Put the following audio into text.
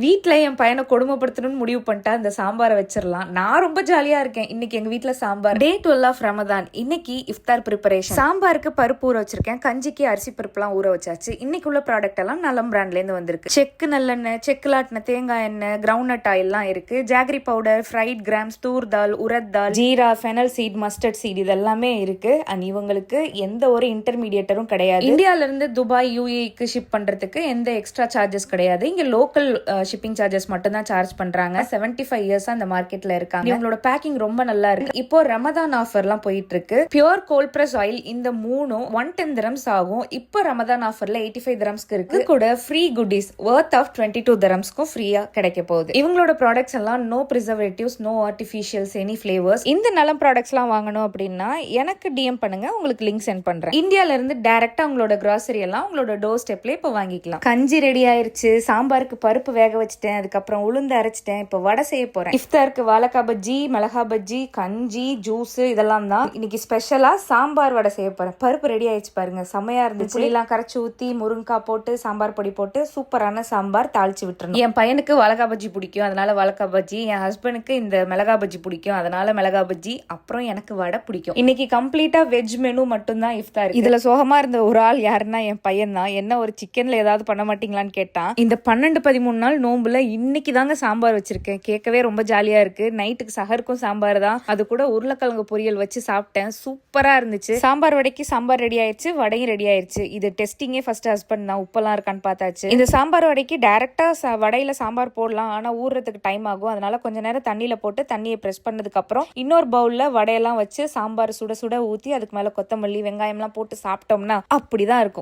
வீட்டில் என் பையனை கொடுமைப்படுத்தணும்னு முடிவு பண்ணிட்டா இந்த சாம்பாரை வச்சிடலாம் நான் ரொம்ப ஜாலியா இருக்கேன். இன்னைக்கு எங்க வீட்டில் sambar. Day twelve of Ramadan இன்னைக்கு இஃப்தார் ப்ரிப்பரேஷன் சாம்பாருக்கு பருப்பு ஊற வச்சிருக்கேன். கஞ்சிக்கு அரிசி பருப்புலாம் ஊற வச்சாச்சு. இன்னைக்கு உள்ள ப்ராடக்ட் எல்லாம் நலம் பிராண்ட்லேருந்து வந்திருக்கு. செக்கு நல்லெண்ணெய் செக்குலாட்டின தேங்காய் எண்ணெய் கிரவுண்ட் நட் ஆயில்லாம் இருக்கு. Jaggery powder fried grams toor dal urad dal jeera fennel seed mustard seed இதெல்லாமே இருக்கு. அண்ட் இவங்களுக்கு எந்த ஒரு இன்டர்மீடியேட்டரும் கிடையாது. இந்தியாவிலேருந்து துபாய் யூஏக்கு ஷிப் பண்றதுக்கு எந்த எக்ஸ்ட்ரா சார்ஜஸ் கிடையாது. இங்க லோக்கல் ஷிப்பிங் சார்ஜஸ் மட்டும் தான் சார்ஜ் பண்றாங்க 75 ஃபைவ் இயர்ஸ் அந்த மார்க்கெட்ல இருக்காங்க. இவங்களோட பேக்கிங் ரொம்ப நல்லா இருக்கு. இப்போ ரமதான் ஆஃபர்லாம் போயிட்டு இருக்கு பியூர் கோல்ட் பிரஸ் ஆயில் இந்த மூணும் ஒன் டென் திரம்ஸ் ஆகும். இப்போ ரமதான் ஆஃபர்ல எயிட்டி ஃபைவ் திரம்ஸ்க்கு இருக்கு. கூட free goodies worth of twenty two திரம்ஸ்க்கும் ஃப்ரீயா கிடைக்க போகுது. இவங்களோட ப்ராடக்ட்ஸ் எல்லாம் no preservatives no artificials any flavours இந்த நலம் ப்ராடக்ட்ஸ்லாம் வாங்கணும் அப்படின்னா எனக்கு டிஎம் பண்ணுங்க உங்களுக்கு லிங்க் சென்ட் பண்றேன். இந்தியால இருந்து டைரக்டா உங்களோட கிராசரி எல்லாம் உங்களோட டோர் ஸ்டெப்ல இப்போ வாங்கிக்கலாம். கஞ்சி ரெடி ஆயிருச்சு சாம்பாருக்கு பருப்பு வேக வச்சுட்டேன் அதுக்கப்புறம் உளுந்து அரைச்சிட்டேன் இப்போ வடை செய்ய போறேன். இஃப்தாருக்கு வாழைக்காய் பஜ்ஜி மிளகா பஜ்ஜி கஞ்சி ஜூஸ் இதெல்லாம் தான் இன்னைக்கு ஸ்பெஷலா சாம்பார் வடை செய்ய போறேன். பருப்பு ரெடி ஆயிடுச்சு பாருங்க. செமையா இருந்துச்சு. புளியெல்லாம் கரைச்சி ஊத்தி முருங்கைக்காய் போட்டு சாம்பார் பொடி போட்டு சூப்பரான சாம்பார் தாளிச்சு விட்டுறணும். என் பையனுக்கு வாழைக்காய் பஜ்ஜி பிடிக்கும் அதனால வாழைக்காய் பஜ்ஜி. என் ஹஸ்பண்டுக்கு இந்த மிளகா பஜ்ஜி பிடிக்கும் அதனால மிளகா பஜ்ஜி. அப்புறம் எனக்கு வடை பிடிக்கும். இன்னைக்கு கம்ப்ளீட்டா வெஜ் மெனு மட்டும்தான் இஃப்தார் இதுல சோகமா இருந்த ஒரு ஆள் யாருன்னா என் பையன் தான். என்ன ஒரு சிக்கன்ல ஏதாவது பண்ண மாட்டீங்களான்னு கேட்டான். இந்த பன்னெண்டு பதிமூணு நாள் நோம்புல இன்னைக்கு தாங்க சாம்பார் வச்சிருக்கேன். கேட்கவே ரொம்ப ஜாலியா இருக்கு. நைட்டுக்கு சகருக்கும் சாம்பார் தான். அது கூட உருளைக்கிழங்கு பொரியல் வச்சு சாப்பிட்டேன். சூப்பரா இருந்துச்சு. சாம்பார் வடைக்கு சாம்பார் ரெடி ஆயிடுச்சு. வடையும் ரெடி ஆயிடுச்சு. இது டெஸ்டிங்கே ஃபர்ஸ்ட் ஹஸ்பண்ட் தான். உப்பெல்லாம் இருக்கான்னு பார்த்தாச்சு. இந்த சாம்பார் வடைக்கு டேரக்டா வடையில சாம்பார் போடலாம். ஆனா ஊறுறதுக்கு டைம் ஆகும். அதனால கொஞ்ச நேரம் தண்ணியில போட்டு தண்ணியை ப்ரெஸ் பண்ணதுக்கு அப்புறம் இன்னொரு பவுல்ல வடையெல்லாம் வச்சு சாம்பார் சுட சுட ஊத்தி அதுக்கு மேல கொத்தமல்லி வெங்காயம்லாம் போட்டு சாப்பிட்டோம்னா அப்படிதான் இருக்கும்.